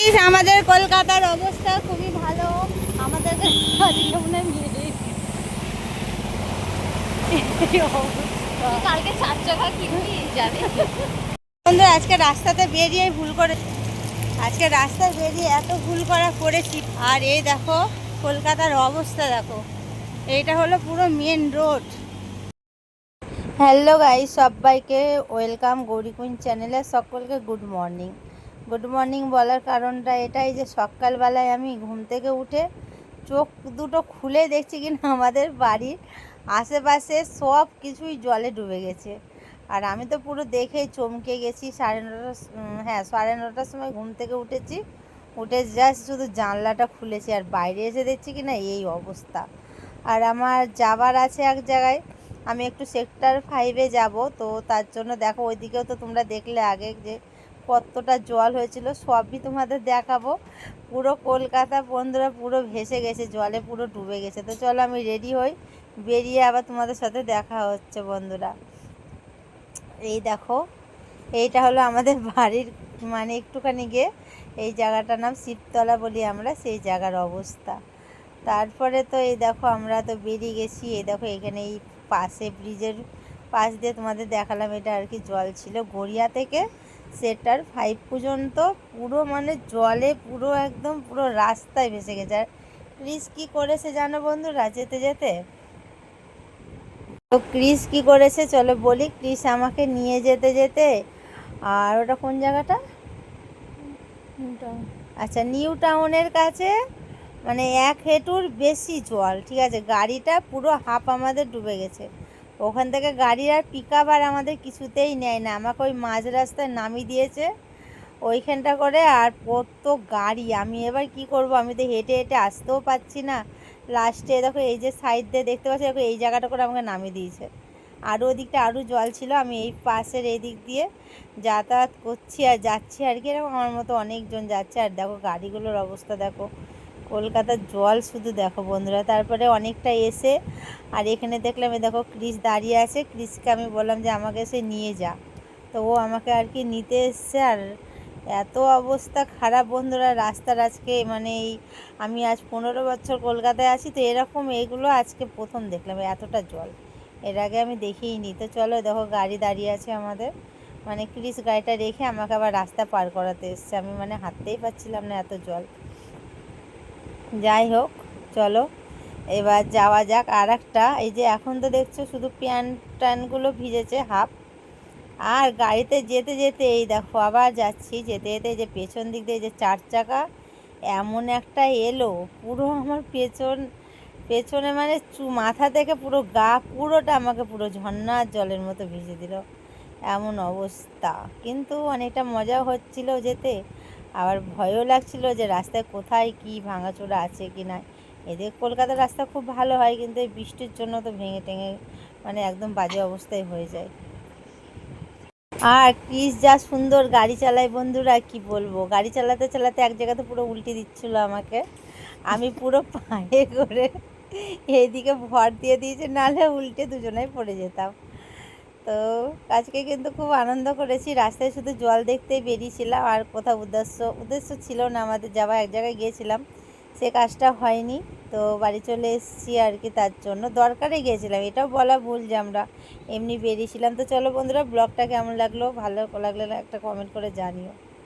আমাদের কলকাতার অবস্থা খুবই ভালো। আমাদের। কালকে চার চাকা কিনবি যাবে বন্ধুরা আজকে রাস্তাতে বেরিয়ে ভুল করে আজকে রাস্তায় বেরিয়ে এত ভুল করা করেছি। আর এই দেখো কলকাতার অবস্থা দেখো। এইটা হলো পুরো মেন রোড হ্যালো গাই সবাইকে ওয়েলকাম গৌরীকুঞ্জ চ্যানেলে সকলকে গুড মর্নিং গুড মর্নিং বলার কারণটা এটাই যে সকালবেলায় আমি ঘুম থেকে উঠে চোখ দুটো খুলে দেখছি কিনা আমাদের বাড়ির আশেপাশে সব কিছুই জলে ডুবে গেছে। আর আমি তো পুরো দেখেই চমকে গেছি, সাড়ে নটার হ্যাঁ সাড়ে নটার সময় ঘুম থেকে উঠেছি, উঠে জাস্ট শুধু জানলাটা খুলেছি আর বাইরে এসে দেখছি কি না এই অবস্থা। আর আমার যাবার আছে এক জায়গায়, আমি একটু সেক্টর ফাইভে যাব, তো তার জন্য দেখো ওইদিকেও তো তোমরা দেখলে আগে যে কতটা জল হয়েছিল সবই তোমাদের দেখাবো। পুরো কলকাতা বন্ধুরা পুরো ভেসে গেছে, জলে পুরো ডুবে গেছে। তো চলো আমি রেডি হই, বেরিয়ে আবার তোমাদের সাথে দেখা হচ্ছে বন্ধুরা। এই দেখো, এইটা হলো আমাদের বাড়ির মানে একটুখানি গিয়ে এই জায়গাটার নাম শিবতলা বলি আমরা, সেই জায়গার অবস্থা। তারপরে তো এই দেখো আমরা তো বেরিয়ে গেছি, এই দেখো এখানে এই পাশে ব্রিজের পাশ দিয়ে তোমাদের দেখালাম এটা আর কি জল ছিল গড়িয়া থেকে। সেটার ফাইভ পর্যন্ত পুরো মানে জলে পুরো একদম পুরো রাস্তায় ভেসে গেছে। আর ক্রিস কী করেছে জানো বন্ধুরা? যেতে যেতে? তো ক্রিস কি করেছে? চলো বলি, ক্রিস আমাকে নিয়ে যেতে যেতে। আর ওটা কোন জায়গাটা? আচ্ছা নিউ টাউনের কাছে মানে এক হেঁটুর বেশি জল, ঠিক আছে? গাড়িটা পুরো হাফ আমাদের ডুবে গেছে। ওখান থেকে গাড়ির আর পিক আর আমাদের কিছুতেই নেয় না। আমাকে ওই মাঝ রাস্তায় নামিয়ে দিয়েছে। ওইখানটা করে আর কত গাড়ি। আমি এবার কি করব? আমি তো হেঁটে হেঁটে আসতেও পাচ্ছি না। লাস্টে দেখো এই যে সাইড দিয়ে দেখতে পাচ্ছি, দেখো এই জায়গাটা করে আমাকে নামিয়ে দিয়েছে। আরও ওদিকটা আরও জল ছিল, আমি এই পাশের এই দিক দিয়ে যাতায়াত করছি আর যাচ্ছি আর কি। এরকম আমার মতো অনেকজন যাচ্ছে। আর দেখো গাড়িগুলোর অবস্থা দেখো। কলকাতার জল শুধু দেখো বন্ধুরা, তারপরে অনেকটা এসে, আর এখানে দেখলাম, এই দেখো ক্রিস দাঁড়িয়ে আছে, ক্রিসকে আমি বললাম যে আমাকে সে নিয়ে যা। তো ও আমাকে আর কি নিতে এসছে, আর এত অবস্থা খারাপ বন্ধুরা, রাস্তার আজকে মানে এই আমি আজ পনেরো বছর কলকাতায় আছি, তো এরকম এইগুলো আজকে প্রথম দেখলাম, এতটা জল। এর আগে আমি দেখিনি, তো চলো দেখো গাড়ি দাঁড়িয়ে আছে আমাদের। মানে ক্রিস গাড়িটা রেখে আমাকে আবার রাস্তা পার করাতে এসছে, আমি মানে হাঁটতেই পারছিলাম না এত জল। যাই হোক, চলো। এবার যাওয়া যাক আর একটা এই যে এখন তো দেখছ শুধু প্যান্ট ট্যানগুলো ভিজেছে, হাফ। আর গাড়িতে যেতে যেতে এই দেখো আবার যাচ্ছি। যেতে যেতে যে পেছন দিক দিয়ে যে চার চাকা, এমন একটা এলো। পুরো আমার পেছন, পেছনে মানে চু, মাথা থেকে পুরো গা, পুরোটা আমাকে পুরো ঝর্ণার জলের মতো ভিজে দিল। এমন অবস্থা। কিন্তু অনেকটা মজা হচ্ছিল যেতে। আবার ভয়ও লাগছিল যে রাস্তায় কোথায় কি ভাঙাচোরা আছে কি না এদের কলকাতার রাস্তা খুব ভালো হয়, কিন্তু এই বৃষ্টির জন্য তো ভেঙে টেঙে মানে একদম বাজে অবস্থায় হয়ে যায়। আর ক্রিস যা সুন্দর গাড়ি চালায় বন্ধুরা, কি বলব? গাড়ি চালাতে চালাতে এক জায়গাতে পুরো উল্টে দিচ্ছিল আমাকে। আমি পুরো পায়ে করে এইদিকে ভর দিয়ে দিয়েছে, নাহলে উল্টে দুজনেই পড়ে যেতাম। তো আজকে কিন্তু খুব আনন্দ করেছি। রাস্তায় শুধু জল দেখতে বেরিয়েছিলাম, আর কোথাও উদ্দেশ্য উদ্দেশ্য ছিল না আমাদের যাওয়া, এক জায়গায় গিয়েছিলাম। সে কাজটা হয়নি, তো বাড়ি চলে এসেছি আর কি তার জন্য। দরকারে গিয়েছিলাম, এটাও বলা ভুল যে আমরা এমনি বেরিয়েছিলাম। তো চলো বন্ধুরা, ব্লগটা কেমন লাগল? ভালো লাগলে একটা কমেন্ট করে জানিও।